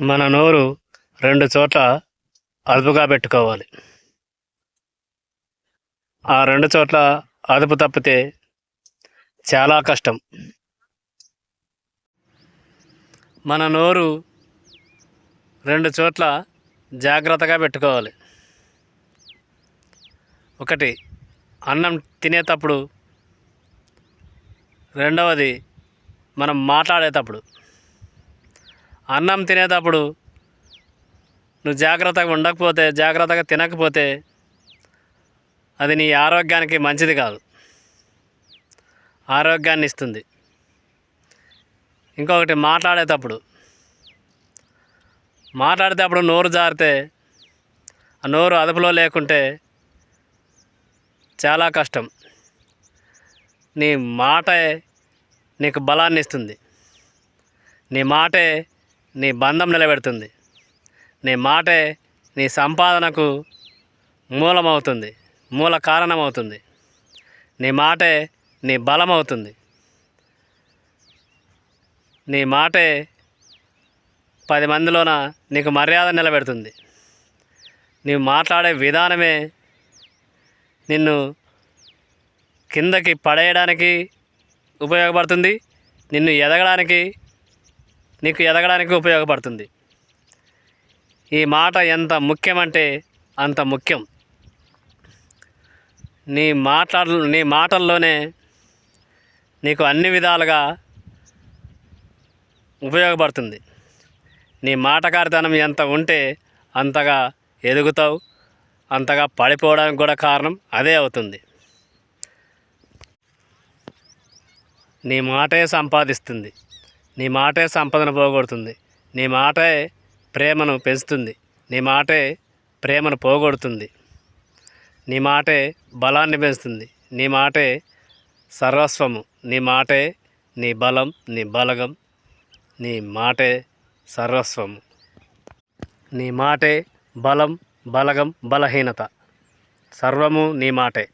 మన నోరు రెండు చోట్ల అదుపుగా పెట్టుకోవాలి. ఆ రెండు చోట్ల అదుపు తప్పితే చాలా కష్టం. మన నోరు రెండు చోట్ల జాగ్రత్తగా పెట్టుకోవాలి. ఒకటి అన్నం తినేటప్పుడు. రెండవది మనం మాట్లాడేటప్పుడు. అన్నం తినేటప్పుడు నువ్వు జాగ్రత్తగా ఉండకపోతే జాగ్రత్తగా తినకపోతే అది నీ ఆరోగ్యానికి మంచిది కాదు. ఆరోగ్యాన్ని ఇస్తుంది. ఇంకొకటి మాట్లాడేటప్పుడు మాట్లాడేటప్పుడు నోరు జారితే ఆ నోరు అదుపులో లేకుంటే చాలా కష్టం. నీ మాటే నీకు బలాన్ని ఇస్తుంది నీ మాటే నీ బంధం నిలబెడుతుంది. నీ మాటే నీ సంపాదనకు మూలమవుతుంది మూల కారణమవుతుంది. నీ మాటే నీ బలం అవుతుంది నీ మాటే పది మందిలోన నీకు మర్యాద నిలబెడుతుంది. నీవు మాట్లాడే విధానమే నిన్ను కిందకి పడేయడానికి ఉపయోగపడుతుంది నిన్ను ఎదగడానికి నీకు ఎదగడానికి ఉపయోగపడుతుంది. ఈ మాట ఎంత ముఖ్యమంటే అంత ముఖ్యం. నీ మాట్లాడ నీ మాటల్లోనే నీకు అన్ని విధాలుగా ఉపయోగపడుతుంది. నీ మాటకారితనం ఎంత ఉంటే అంతగా ఎదుగుతావు అంతగా పడిపోవడానికి కూడా కారణం అదే అవుతుంది. నీ మాటే సంపాదిస్తుంది. నీ మాటే సంపదను పోగొడుతుంది. నీ మాటే ప్రేమను పెంచుతుంది. నీ మాటే ప్రేమను పోగొడుతుంది. నీ మాటే బలాన్ని పెంచుతుంది. నీ మాటే సర్వస్వము. నీ మాటే నీ బలం నీ బలగం. నీ మాటే సర్వస్వము. నీ మాటే బలం బలగం బలహీనత. సర్వము నీ మాటే.